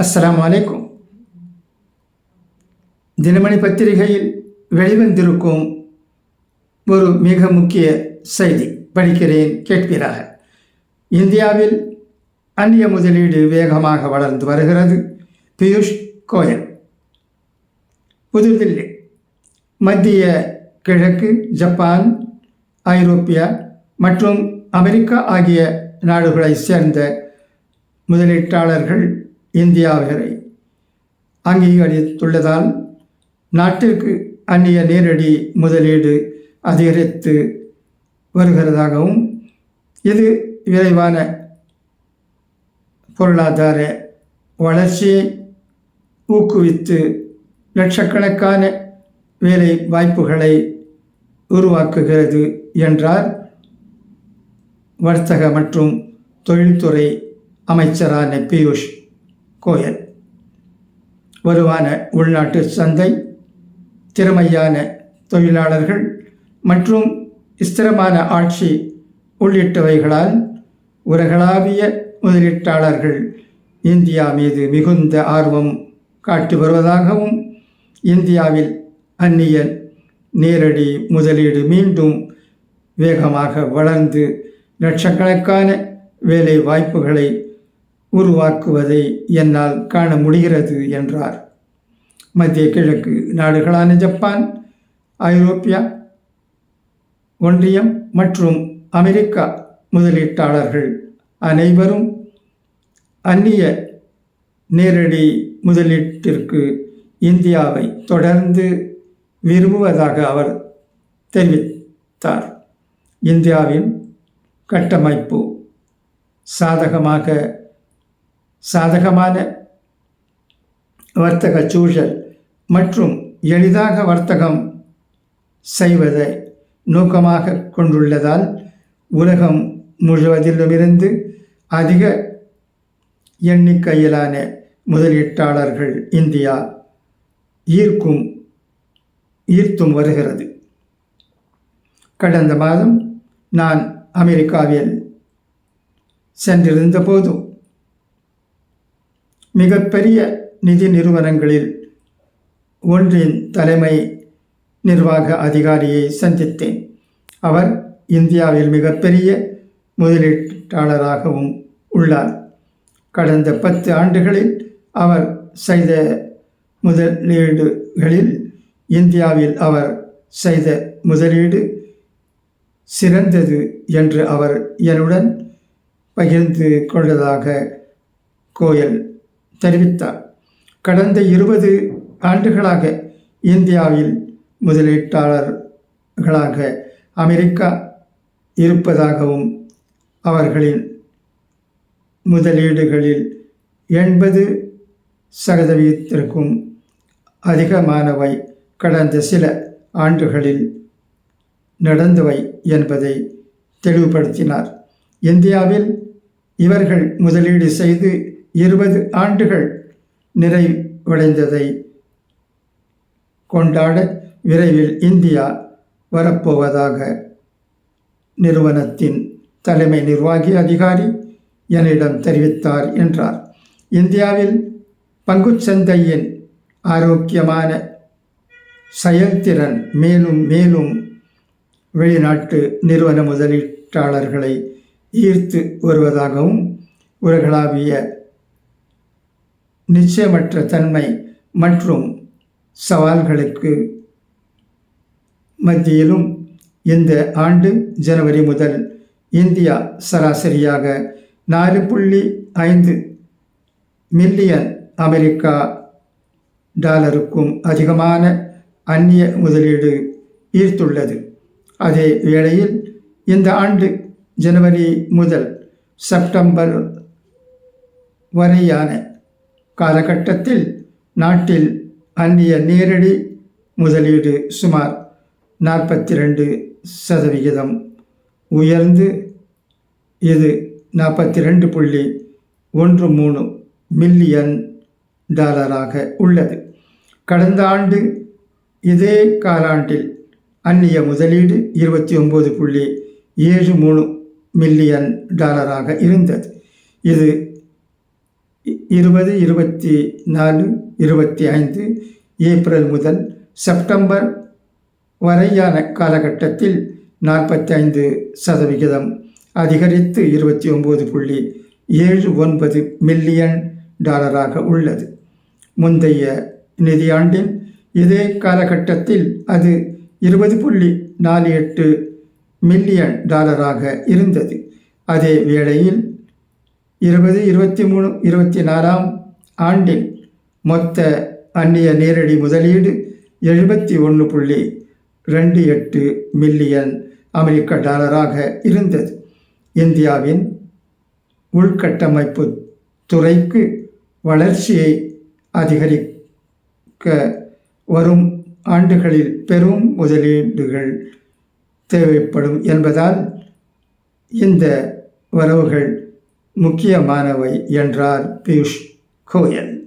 அஸ்லாம் அலைக்கும். தினமணி பத்திரிகையில் வெளிவந்திருக்கும் ஒரு மிக முக்கிய செய்தி படிக்கிறேன் கேட்பீராக. இந்தியாவில் அந்நிய முதலீடு வேகமாக வளர்ந்து வருகிறது. பியூஷ் கோயல். புதுதில்லி மத்திய கிழக்கு ஜப்பான் ஐரோப்பியா மற்றும் அமெரிக்கா ஆகிய நாடுகளைச் சேர்ந்த முதலீட்டாளர்கள் இந்தியாவை அங்கீகரித்துள்ளதால் நாட்டிற்கு அந்நிய நேரடி முதலீடு அதிகரித்து வருகிறதாகவும் இது விரைவான பொருளாதார வளர்ச்சியை ஊக்குவித்து லட்சக்கணக்கான வேலை வாய்ப்புகளை உருவாக்குகிறது என்றார் வர்த்தக மற்றும் தொழில்துறை அமைச்சரான பியூஷ் கோயல் வலுவான உள்நாட்டு சந்தை திறமையான தொழிலாளர்கள் மற்றும் ஸ்திரமான ஆட்சி உள்ளிட்டவைகளால் உலகளாவிய முதலீட்டாளர்கள் இந்தியா மீது மிகுந்த ஆர்வம் காட்டி வருவதாகவும் இந்தியாவில் அந்நிய நேரடி முதலீடு மீண்டும் வேகமாக வளர்ந்து லட்சக்கணக்கான வேலை வாய்ப்புகளை உருவாக்குவதை என்னால் காண முடிகிறது என்றார். மத்திய கிழக்கு நாடுகளான ஜப்பான் ஐரோப்பியா ஒன்றியம் மற்றும் அமெரிக்கா முதலீட்டாளர்கள் அனைவரும் அந்நிய நேரடி முதலீட்டிற்கு இந்தியாவை தொடர்ந்து விரும்புவதாக அவர் தெரிவித்தார். இந்தியாவின் கட்டமைப்பு சாதகமாக சாதகமான வர்த்தக சூழல் மற்றும் எளிதாக வர்த்தகம் செய்வதை நோக்கமாக கொண்டுள்ளதால் உலகம் முழுவதிலுமிருந்து அதிக எண்ணிக்கையிலான முதலீட்டாளர்கள் இந்தியா ஈர்க்கும் ஈர்த்தும் வருகிறது. கடந்த மாதம் நான் அமெரிக்காவில் சென்றிருந்த போதும் மிகப்பெரிய நிதி நிறுவனங்களில் ஒன்றின் தலைமை நிர்வாக அதிகாரியை சந்தித்தேன். அவர் இந்தியாவில் மிகப்பெரிய முதலீட்டாளராகவும் உள்ளார். கடந்த பத்து ஆண்டுகளில் அவர் செய்த முதலீடுகளில் இந்தியாவில் அவர் செய்த முதலீடு சிறந்தது என்று அவர் என்னுடன் பகிர்ந்து கொண்டதாக கோயல் தெரிவித்தார். கடந்த இருபது ஆண்டுகளாக இந்தியாவில் முதலீட்டாளர்களாக அமெரிக்கா இருப்பதாகவும் அவர்களின் முதலீடுகளில் எண்பது சதவீதத்திற்கும் அதிகமானவை கடந்த சில ஆண்டுகளில் நடந்தவை என்பதை தெளிவுபடுத்தினார். இந்தியாவில் இவர்கள் முதலீடு செய்து இருபது ஆண்டுகள் நிறைவடைந்ததை கொண்டாட விரைவில் இந்தியா வரப்போவதாக நிறுவனத்தின் தலைமை நிர்வாகி அதிகாரி என்னிடம் தெரிவித்தார் என்றார். இந்தியாவில் பங்குச்சந்தையின் ஆரோக்கியமான செயல்திறன் மேலும் மேலும் வெளிநாட்டு நிறுவன முதலீட்டாளர்களை ஈர்த்து வருவதாகவும் உலகளாவிய நிச்சயமற்ற தன்மை மற்றும் சவால்களுக்கு மத்தியிலும் இந்த ஆண்டு ஜனவரி முதல் இந்தியா சராசரியாக நாலு புள்ளி ஐந்து மில்லியன் அமெரிக்கா டாலருக்கும் அதிகமான அந்நிய முதலீடு ஈர்த்துள்ளது. அதே வேளையில் இந்த ஆண்டு ஜனவரி முதல் செப்டம்பர் வரையான காலகட்டத்தில் நாட்டில் அந்நிய நேரடி முதலீடு சுமார் நாற்பத்தி ரெண்டு சதவிகிதம். உயர்ந்து இது நாற்பத்தி ரெண்டு புள்ளி ஒன்று மூணு மில்லியன் டாலராக உள்ளது. கடந்த ஆண்டு இதே காலாண்டில் அந்நிய முதலீடு இருபத்தி ஒம்பது புள்ளி ஏழு மூணு மில்லியன் டாலராக இருந்தது. இது இருபது இருபத்தி நாலு இருபத்தி ஐந்து ஏப்ரல் முதல் செப்டம்பர் வரையான காலகட்டத்தில் நாற்பத்தி ஐந்து சதவிகிதம் அதிகரித்து இருபத்தி ஒம்பது புள்ளி ஏழு ஒன்பது மில்லியன் டாலராக உள்ளது. முந்தைய நிதியாண்டின் இதே காலகட்டத்தில் அது இருபது புள்ளி நாலு எட்டு மில்லியன் டாலராக இருந்தது. அதே வேளையில் இருபது இருபத்தி மூணு இருபத்தி நாலாம் ஆண்டில் மொத்த அந்நிய நேரடி முதலீடு எழுபத்தி ஒன்று புள்ளி ரெண்டு எட்டு மில்லியன் அமெரிக்க டாலராக இருந்தது. இந்தியாவின் உள்கட்டமைப்பு துறைக்கு வளர்ச்சியை அதிகரிக்க வரும் ஆண்டுகளில் பெரும் முதலீடுகள் தேவைப்படும் என்பதால் இந்த வரவுகள் முக்கியமானவை என்றார் பியூஷ் கோயல்.